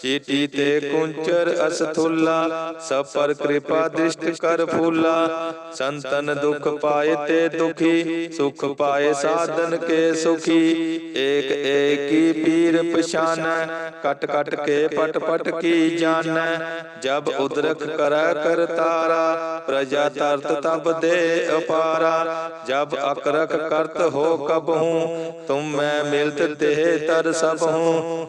ਪਛਾਨਤ ਚੀਟੀ ਤੇ ਕੁੰਚਰ ਅਸਥੁੱਲਾ ਸਭ ਪਰ ਕਿਰਪਾ ਦ੍ਰਿਸ਼ਟ ਕਰ ਫੂਲਾ ਸੰਤਨ ਦੁਖ ਪਾਏ ਤੇ ਦੁਖੀ ਸੁਖ ਪਾਏ ਸਾਧਨ ਕੇ ਸੁਖੀ ਏਕ ਏਕੀ ਪੀਰ ਪਛਾਨੈ ਕਟ ਕਟ ਕੇ ਪਟ ਪਟ ਕੀ ਜਾਣੈ ਜਬ ਉਦਰਕ ਕਰੈ ਕਰਤਾਰਾ ਪ੍ਰਜਾ ਤਰਤ ਤਬ ਦੇ ਅਪਾਰਾ ਜਬ ਅਕਰਕ ਕਰਤ ਹੋ ਕਬ ਹੂੰ ਤੁਮ ਮੈਂ ਮਿਲਤ ਦੇਹ ਤਰ ਸਭ ਹੂੰ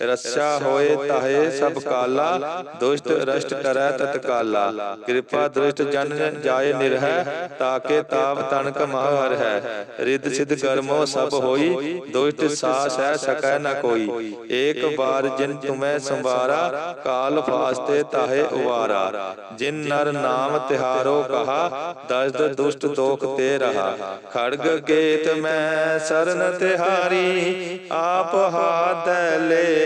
ਰਸਾ ਹੋਏ ਤਾਹੇ ਸਭ ਕਾਲਾ, ਦੁਸ਼ਟ ਰਸ਼ਟ ਕਰੈ ਤਤਕਾਲਾ ਕਿਰਪਾ ਦ੍ਰਿਸ਼ਟ ਜਨ ਜਾਏ ਨਿਰਹਿ, ਤਾਕੇ ਤਾਪ ਤਨਕ ਮਹਰ ਹੈ। ਰਿੱਧ ਸਿਧ ਕਰਮੋ ਸਭ ਹੋਈ, ਦੁਸ਼ਟ ਸਾਸ ਹੈ ਸਕੈ ਨ ਕੋਈ। ਏਕ ਬਾਰ ਜਿਨ ਤੁਮੈ ਸੰਵਾਰਾ, ਕਾਲ ਫਾਸਤੇ ਤਾਹੇ ਉਵਾਰਾ। ਜਿਨ ਨਰ ਨਾਮ ਤਿਹਾਰੋ ਕਹਾ, ਦਸਦ ਦੁਸ਼ਟ ਦੋਖ ਤੇ ਰਹਾ। ਖੜਗ ਗੇਤ ਮੈਂ ਸਰਨ ਤਿਹਾਰੀ, ਆਪ ਹਾਥ ਲੈ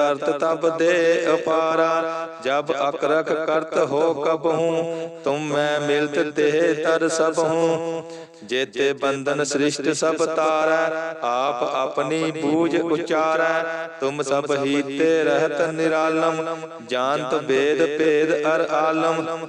ਤਰਤ ਤਬ ਦੇ ਅਪਾਰਾ, ਜਬ ਅਕਰਖ ਕਰਤ ਹੋ ਕਬਹੂ, ਤੁਮ ਮੈਂ ਮਿਲਤ ਦੇਹ ਤਰ ਸਭ ਹੂੰ ਜੇਤੇ ਬੰਧਨ ਸ੍ਰਿਸ਼ਟ ਸਭ ਤਾਰੈ, ਆਪ ਆਪਣੀ ਬੂਝ ਉਚਾਰੈ, ਤੁਮ ਸਭ ਹੀ ਤੇ ਰਹਿਤ ਨਿਰਾਲਮ, ਜਾਣਤ ਵੇਦ ਭੇਦ ਅਰ ਆਲਮ।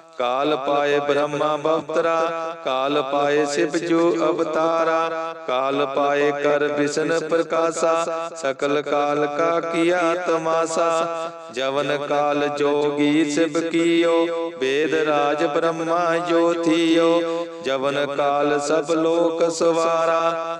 ਕਾਲ ਪਾਏ ਬ੍ਰਹਮਾ ਬਵਤਰਾ, ਕਾਲ ਪਾਏ ਸਿਵ ਜੂ ਅਵਤਾਰਾ, ਕਾਲ ਪਾਏ ਕਰ ਵਿਸ਼ਨ ਪ੍ਰਕਾਸ਼ਾ, ਸਕਲ ਕਾਲ ਕਾ ਕੀਆ ਤਮਾਸਾ, ਜਵਨ ਕਾਲ ਜੋਗੀ ਸਿਵ ਕੀਓ, ਵੇਦ ਰਾਜ ਬ੍ਰਹਮਾ ਜੋਥੀਓ ਜਵਨ ਕਾਲ ਸਭ ਲੋਕ ਸਵਾਰਾ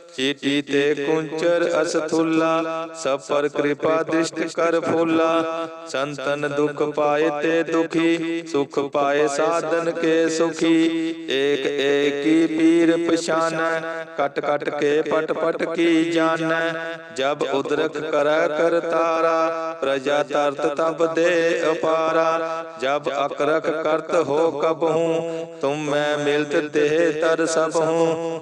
ਚੀਟੀ ਤੇ ਕੁੰਚਰ ਅਸਥੁੱਲਾ ਸਭ ਪਰ ਕਿਰਪਾ ਦ੍ਰਿਸ਼ਟ ਕਰ ਫੁੱਲਾ ਸੰਤਨ ਦੁਖ ਪਾਏ ਤੇ ਦੁਖੀ ਸੁਖ ਪਾਏ ਸਾਧਨ ਕੇ ਸੁਖੀ ਏਕ ਏਕੀ ਪੀਰ ਪਛਾਨੈ ਕਟ ਕਟ ਕੇ ਪਟ ਪਟ ਕੀ ਜਾਣੈ ਜਬ ਉਦਰਕ ਕਰੈ ਕਰਤਾਰਾ ਪ੍ਰਜਾ ਤਰਤ ਤਬ ਦੇ ਅਪਾਰਾ ਜਬ ਅਕਰਖ ਕਰਤ ਹੋ ਕਬ ਹੂੰ ਤੁਮ ਮੈਂ ਮਿਲਤ ਦੇਹ ਤਰ ਸਭ ਹੂੰ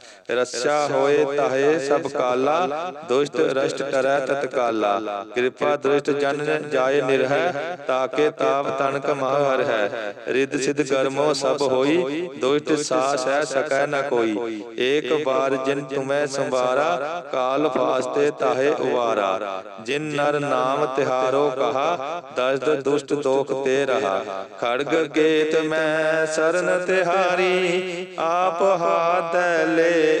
ਰੱਛਾ ਹੋਏ ਤਾਹੇ ਸਭ ਕਾਲਾ ਦੁਸ਼ਟ ਰਸ਼ਟ ਕਰੈ ਤਤਕਾਲਾ ਕਿਰਪਾ ਦ੍ਰਿਸ਼ਟ ਜਨ ਜਾਏ ਨਿਰਹਿ ਤਾਕੇ ਤਾਪ ਤਨਕ ਮਹ ਹਰ ਹੈ। ਰਿੱਧ ਸਿਧ ਕਰਮੋ ਸਭ ਹੋਈ ਦੁਸ਼ਟ ਸਾਸ ਹੈ ਸਕੈ ਨ ਕੋਈ। ਏਕ ਬਾਰ ਜਿਨ ਤੁਮੈ ਸੰਵਾਰਾ ਕਾਲ ਫਾਸਤੇ ਤਾਹੇ ਉਵਾਰਾ। ਜਿਨ ਨਰ ਨਾਮ ਤਿਹਾਰੋ ਕਹਾ ਦਸਦ ਦੁਸ਼ਟ ਦੋਖ ਤੇ ਰਹਾ। ਖੜਗ ਗੇਤ ਮੈਂ ਸਰਨ ਤਿਹਾਰੀ ਆਪ ਹਾਥ ਲੈ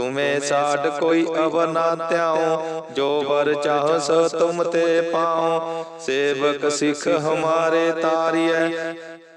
ਤੁਮੇ ਸਾਡ ਕੋਈ ਅਵਰ ਨਾ ਧਿਆਉ, ਜੋ ਵਰ ਚਾਹਸ ਸੋ ਤੁਮ ਤੇ ਪਾਉ। ਸੇਵਕ ਸਿੱਖ ਹਮਾਰੇ ਤਾਰੀਐ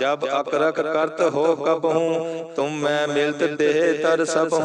ਜਬ ਅਕਰਕ ਕਰਤ ਹੋ ਕਬਹੂ ਤੁਮ ਮੈਂ ਮਿਲਤ ਦੇਹ ਤਰ ਸਭ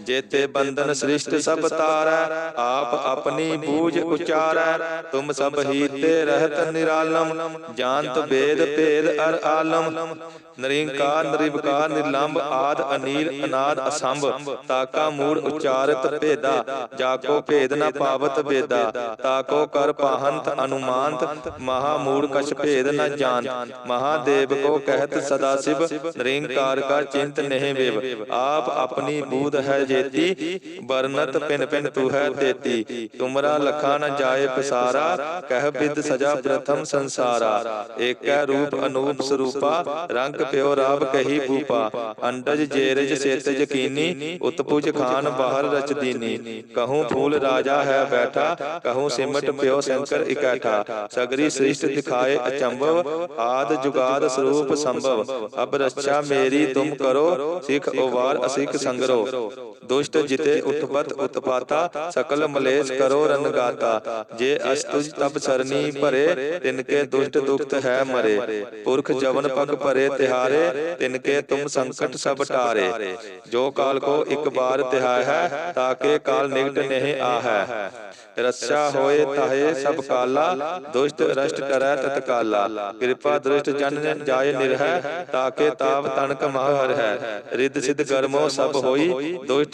ਜੇਤੇ ਬੰਧਨ ਸ੍ਰਿਸ਼ਟ ਸਭ ਤਾਰੈ, ਆਪ ਆਪਣੀ ਬੂਝ ਉਚਾਰੈ। ਤੁਮ ਸਭ ਹੀ ਤੇ ਰਹਿਤ ਨਿਰਾਲਮ, ਜਾਣਤ ਵੇਦ ਭੇਦ ਅਰ ਆਲਮ। ਨਰਿੰਕਾਰ, ਨਿਰਵਕਾਰ ਨਿਰਲੰਭ ਆਦ ਅਨੀਲ, ਅਨਾਦ ਅਸੰਭ, ਤਾਕਾ ਮੂੜ ਉਚਾਰਤ ਭੇਦਾ। ਜਾਕੋ ਭੇਦ ਨ ਪਾਵਤ ਵੇਦਾ, ਤਾਕੋ ਕਰ ਪਾਹੰਤ ਅਨੁਮਾਨਤ। ਮਹਾ ਮੂੜ ਕਛ ਭੇਦ ਨ ਜਾਣ ਮਹਾ ਮਹਾਦੇਵ ਕੋ ਕਹਿਤ ਸਦਾ ਸਿਵ ਨਿਰੰਕਾਰ ਕਾ ਚਿੰਤ ਨਹੀਂ ਵੇਵ ਆਪ ਆਪਣੀ ਬੂਧ ਹੈ ਜੇਤੀ ਬਰਨਤ ਪਿਨ ਪਿਨ ਤੂ ਹੈ ਤੇਤੀ ਤੁਮਰਾ ਲਖਾ ਨ ਜਾਏ ਪਸਾਰਾ ਕਹਿ ਬਿਦ ਸਜਾ ਪ੍ਰਥਮ ਸੰਸਾਰਾ ਏਕੈ ਰੂਪ ਅਨੂਪ ਸਰੂਪਾ ਰੰਗ ਪਿਓ ਰਾਵ ਕਹੀ ਭੂਪਾ ਅੰਡਜ ਜੇਰਜ ਸੇਤ ਯਕੀਨੀ ਉਤਪੁਜ ਖਾਨ ਬਾਹਰ ਰਚ ਦੀਨੀ ਕਹੂੰ ਫੂਲ ਰਾਜਾ ਹੈ ਬੈਠਾ ਕਹੂੰ ਸਿਮਟ ਪਿਓ ਸ਼ੰਕਰ ਇਕੈਠਾ ਸਗਰੀ ਸ੍ਰਿਸ਼ਟ ਦਿਖਾਏ ਅਚੰਭਵ ਆਦ ਜੁਗਾਦ ਸਰੂਪ ਸੰਭਵ। ਅਬ ਰੱਛਾ ਮੇਰੀ ਤੁਮ ਕਰੋ ਸਿਖ ਉਵਾਰ ਅਸਿਕ ਸੰਗਰੋ। ਦੁਸ਼ਟ ਜਿਤੇ ਉਠਪਤ ਉਤਪਾਤਾ ਸਕਲ ਮਲੇਸ਼ ਕਰੋ ਰਨਗਾਤਾ ਜੇ ਅਸਤੁਜ ਤਬ ਕੇ ਦੁਸ਼ਟ ਦੁਖਤ ਹੈ ਮਰੇ। ਪੁਰਖ ਜਵਨ ਪਗ ਭਰੇ ਤਿਨ ਕੇ ਕਾਲ ਹੈ ਨਿਕਟ ਨਹੀਂ ਆਹੈ। ਰੱਛਾ ਹੋਏ ਤਾਹੇ ਸਭ ਕਾਲਾ ਦੁਸ਼ਟ ਰਸ਼ਟ ਕਰੈ ਤਤਕਾਲਾ ਕਿਰਪਾ ਦ੍ਰਿਸ਼ਟ ਜਨ ਜਾਏ ਨਿਰਹਿ ਤਾਕੇ ਤਾਪ ਤਨਕ ਮਹਰ ਹੈ ਰਿੱਧ ਸਿਧ ਕਰਮੋ ਸਭ ਹੋਈ ਦੁਸ਼ਟ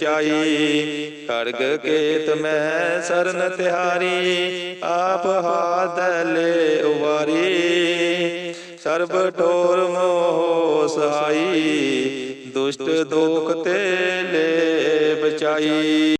ਲੈ ਖੜਗ ਕੇਤ ਮੈਂ ਸਰਨ ਤਿਹਾਰੀ, ਆਪ ਹਾਥ ਲੈ ਉਵਾਰੀ। ਸਰਬ ਠੋਰ ਮੋਹ ਸਹਾਈ, ਦੁਸ਼ਟ ਦੋਖ ਤੇ ਲੈ ਬਚਾਈ